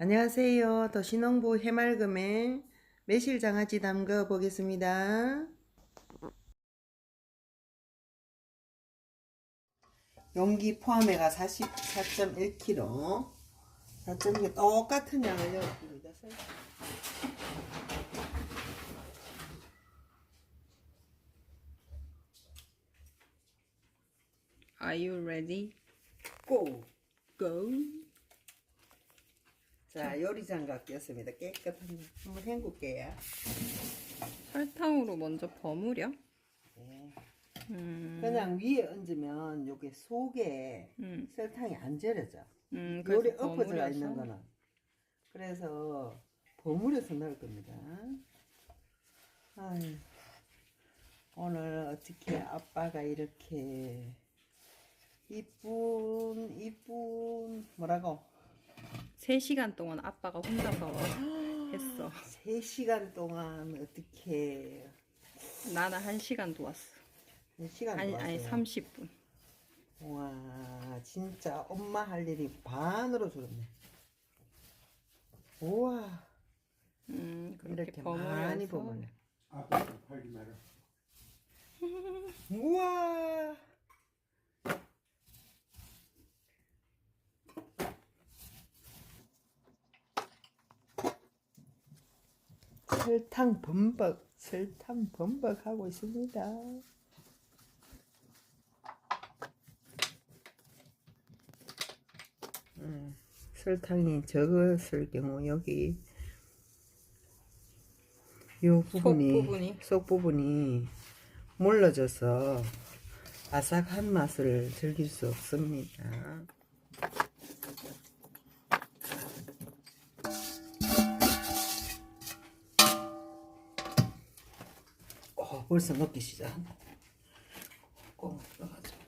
안녕하세요. 도시농부 해맑음의 매실 장아찌 담궈 보겠습니다. 용기 포함해가 44.1kg. 4.1 똑같은 양을 넣었습니다. Are you ready? 고! Go. 자, 요리장갑 꼈습니다. 깨끗한 거. 한번 헹굴게요. 설탕으로 먼저 버무려. 네. 음. 그냥 위에 얹으면 요게 속에 음. 설탕이 안 절여져. 음. 요리 엎어져. 있는 거는. 그래서 버무려서 넣을 겁니다. 아유, 오늘 어떻게 아빠가 이렇게 이쁜 이쁜 뭐라고 3시간 동안 아빠가 혼자서 했어. 3시간 동안 어떻게 나는 1시간 도왔어. 시간 아니, 좋았어요. 아니 30분. 와 진짜 엄마 할 일이 반으로 줄었네. 우와 음. 그렇게 이렇게 버무려서. 많이 버무려. 아빠 팔지 마라. 우와 설탕 범벅 설탕 범벅 하고 있습니다. 음, 설탕이 적었을 경우 여기 요 부분이 부분이. 속 부분이 물러져서 아삭한 맛을 즐길 수 없습니다. 벌써 먹기 시작. 꼭 넣어가지고.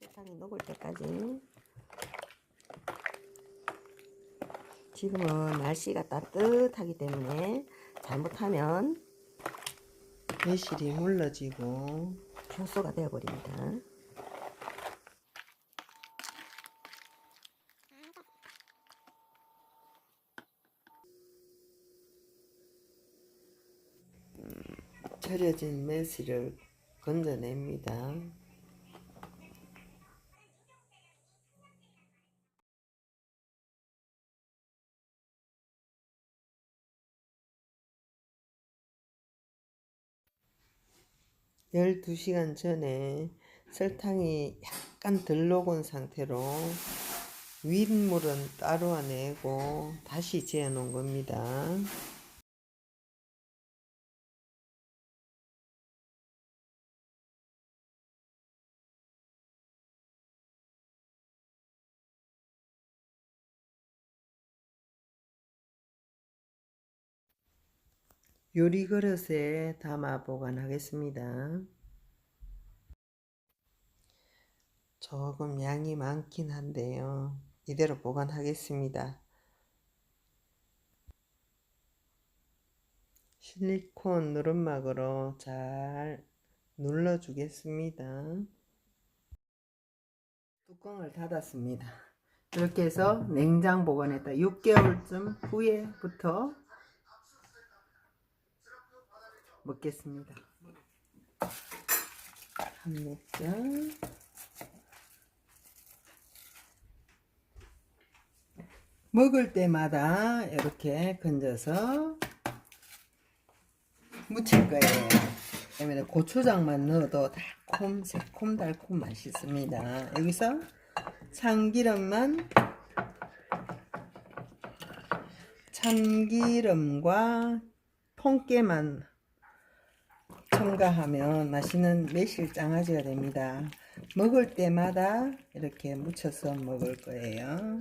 설탕이 녹을 때까지 지금은 날씨가 따뜻하기 때문에 잘못하면 매실이 물러지고 효소가 되어버립니다. 절여진 매실을 건져냅니다. 열두 시간 전에 설탕이 약간 덜 녹은 상태로 윗물은 따로 내고 다시 재어 놓은 겁니다. 요리 그릇에 담아 보관하겠습니다. 조금 양이 많긴 한데요. 이대로 보관하겠습니다. 실리콘 누름막으로 잘 눌러주겠습니다. 뚜껑을 닫았습니다. 이렇게 해서 냉장 보관했다 6개월쯤 후에부터 먹겠습니다. 한 목장. 먹을 때마다 이렇게 건져서 무칠 거예요. 그다음에 고추장만 넣어도 달콤, 새콤, 달콤 맛있습니다. 여기서 참기름만 참기름과 통깨만 첨가하면 맛있는 매실 장아찌가 됩니다. 먹을 때마다 이렇게 무쳐서 먹을 거예요.